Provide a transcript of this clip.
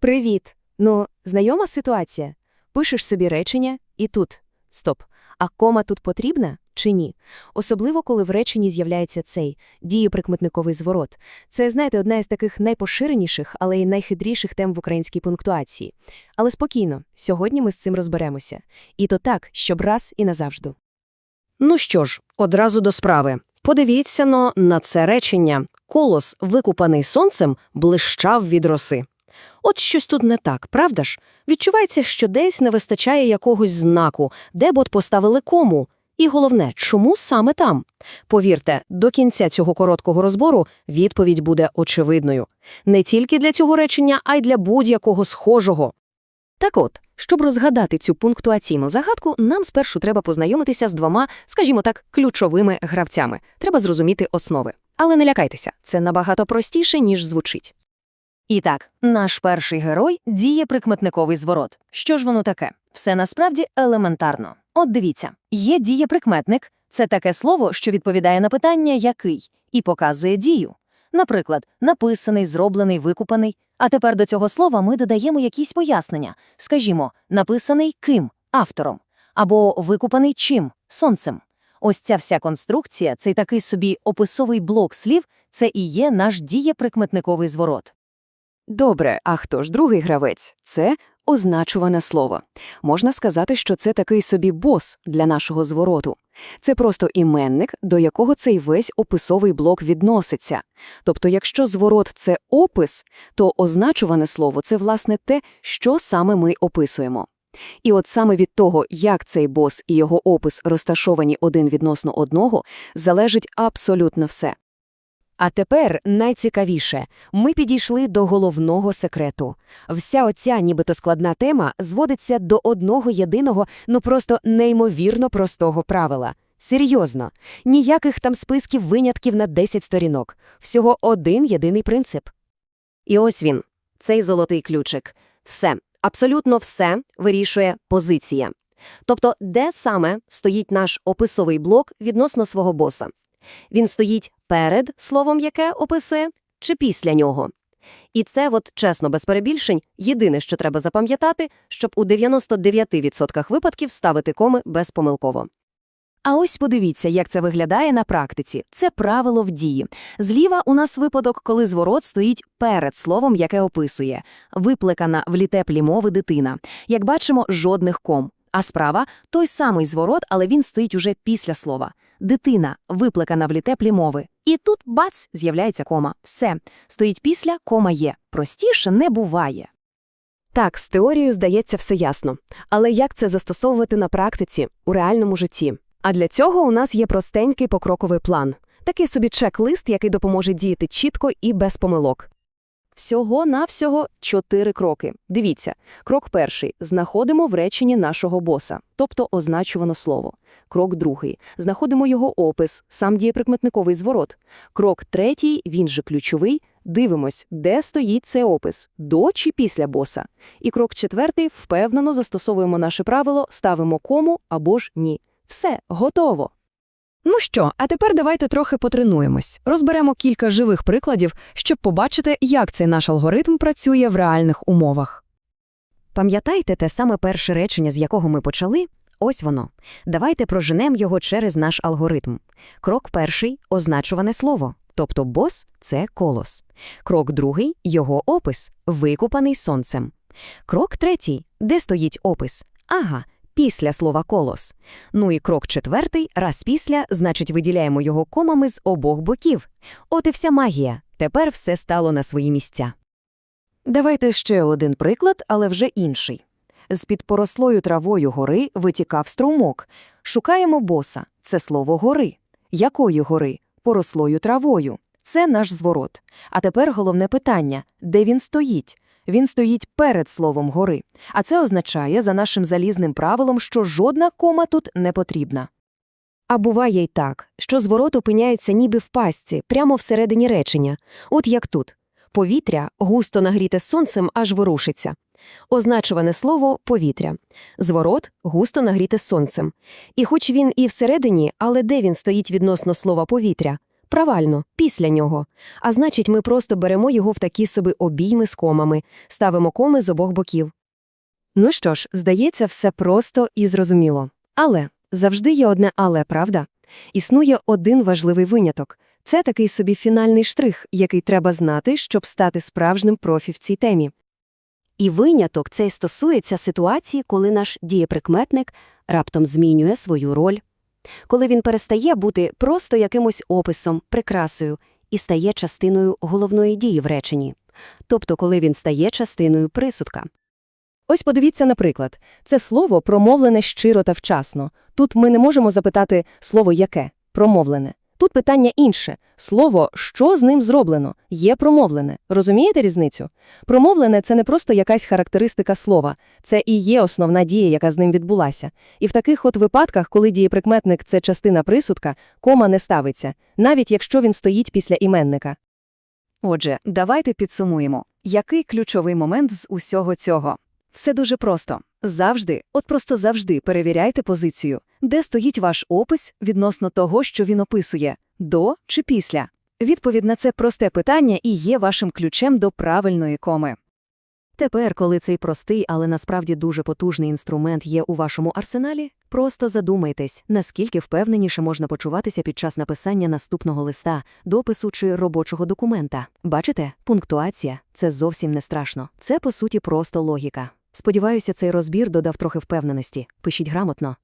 Привіт! Ну, знайома ситуація. Пишеш собі речення і тут. Стоп. А кома тут потрібна чи ні? Особливо, коли в реченні з'являється цей дієприкметниковий зворот. Це, знаєте, одна із таких найпоширеніших, але й найхитріших тем в українській пунктуації. Але спокійно, сьогодні ми з цим розберемося. І то так, щоб раз і назавжди. Ну що ж, одразу до справи. Подивіться но на це речення. Колос, викупаний сонцем, блищав від роси. От щось тут не так, правда ж? Відчувається, що десь не вистачає якогось знаку, де б от поставили кому. І головне, чому саме там? Повірте, до кінця цього короткого розбору відповідь буде очевидною. Не тільки для цього речення, а й для будь-якого схожого. Так от, щоб розгадати цю пунктуаційну загадку, нам спершу треба познайомитися з двома, скажімо так, ключовими гравцями. Треба зрозуміти основи. Але не лякайтеся, це набагато простіше, ніж звучить. І так, наш перший герой діє прикметниковий зворот. Що ж воно таке? Все насправді елементарно. От дивіться, є дієприкметник – це таке слово, що відповідає на питання «який» і показує дію. Наприклад, написаний, зроблений, викупаний. А тепер до цього слова ми додаємо якісь пояснення. Скажімо, написаний ким автором, або викупаний чим сонцем. Ось ця вся конструкція, цей такий собі описовий блок слів, це і є наш дієприкметниковий зворот. Добре, а хто ж другий гравець? Це означуване слово. Можна сказати, що це такий собі бос для нашого звороту. Це просто іменник, до якого цей весь описовий блок відноситься. Тобто, якщо зворот – це опис, то означуване слово – це, власне, те, що саме ми описуємо. І от саме від того, як цей бос і його опис розташовані один відносно одного, залежить абсолютно все. А тепер найцікавіше. Ми підійшли до головного секрету. Вся оця нібито складна тема зводиться до одного єдиного, ну просто неймовірно простого правила. Серйозно. Ніяких там списків винятків на 10 сторінок. Всього один єдиний принцип. І ось він, цей золотий ключик. Все, абсолютно все вирішує позиція. Тобто, де саме стоїть наш описовий блок відносно свого боса. Він стоїть перед словом, яке описує, чи після нього. І це, от, чесно, без перебільшень, єдине, що треба запам'ятати, щоб у 99% випадків ставити коми безпомилково. А ось подивіться, як це виглядає на практиці. Це правило в дії. Зліва у нас випадок, коли зворот стоїть перед словом, яке описує. Виплекана в літеплі мови дитина. Як бачимо, жодних ком. А справа – той самий зворот, але він стоїть уже після слова. Дитина, виплекана в літеплі мови. І тут, бац, з'являється кома. Все. Стоїть після, кома є. Простіше не буває. Так, з теорією, здається, все ясно. Але як це застосовувати на практиці, у реальному житті? А для цього у нас є простенький покроковий план. Такий собі чек-лист, який допоможе діяти чітко і без помилок. Всього-навсього чотири кроки. Дивіться. Крок перший. Знаходимо в реченні нашого боса, тобто означувано слово. Крок другий. Знаходимо його опис, сам дієприкметниковий зворот. Крок третій, він же ключовий. Дивимось, де стоїть цей опис, до чи після боса. І крок четвертий, впевнено застосовуємо наше правило, ставимо кому або ж ні. Все, готово. Ну що, а тепер давайте трохи потренуємось. Розберемо кілька живих прикладів, щоб побачити, як цей наш алгоритм працює в реальних умовах. Пам'ятаєте те саме перше речення, з якого ми почали? Ось воно. Давайте проженемо його через наш алгоритм. Крок перший – означуване слово, тобто бос – це колос. Крок другий – його опис, викупаний сонцем. Крок третій – де стоїть опис? Ага, після слова колос. Ну і крок четвертий, раз після, значить виділяємо його комами з обох боків. От і вся магія. Тепер все стало на свої місця. Давайте ще один приклад, але вже інший. З-під порослою травою гори витікав струмок. Шукаємо боса. Це слово гори. Якої гори? Порослою травою. Це наш зворот. А тепер головне питання де він стоїть? Він стоїть перед словом гори, а це означає за нашим залізним правилом, що жодна кома тут не потрібна. А буває й так, що зворот опиняється ніби в пастці, прямо всередині речення, от як тут. Повітря, густо нагріте сонцем, аж ворушиться. Означуване слово повітря. Зворот густо нагріте сонцем. І хоч він і всередині, але де він стоїть відносно слова повітря? Правильно, після нього. А значить, ми просто беремо його в такі собі обійми з комами, ставимо коми з обох боків. Ну що ж, здається, все просто і зрозуміло. Але завжди є одне але, правда? Існує один важливий виняток. Це такий собі фінальний штрих, який треба знати, щоб стати справжнім профі в цій темі. І виняток цей стосується ситуації, коли наш дієприкметник раптом змінює свою роль. Коли він перестає бути просто якимось описом, прикрасою і стає частиною головної дії в реченні. Тобто, коли він стає частиною присудка. Ось подивіться, наприклад, це слово промовлене щиро та вчасно. Тут ми не можемо запитати слово яке промовлене. Тут питання інше. Слово, що з ним зроблено, є промовлене. Розумієте різницю? Промовлене – це не просто якась характеристика слова. Це і є основна дія, яка з ним відбулася. І в таких от випадках, коли дієприкметник – це частина присудка, кома не ставиться, навіть якщо він стоїть після іменника. Отже, давайте підсумуємо, який ключовий момент з усього цього. Все дуже просто. Завжди, от просто завжди перевіряйте позицію, де стоїть ваш опис відносно того, що він описує – до чи після. Відповідь на це просте питання і є вашим ключем до правильної коми. Тепер, коли цей простий, але насправді дуже потужний інструмент є у вашому арсеналі, просто задумайтесь, наскільки впевненіше можна почуватися під час написання наступного листа, допису чи робочого документа. Бачите, пунктуація – це зовсім не страшно. Це, по суті, просто логіка. Сподіваюся, цей розбір додав трохи впевненості. Пишіть грамотно.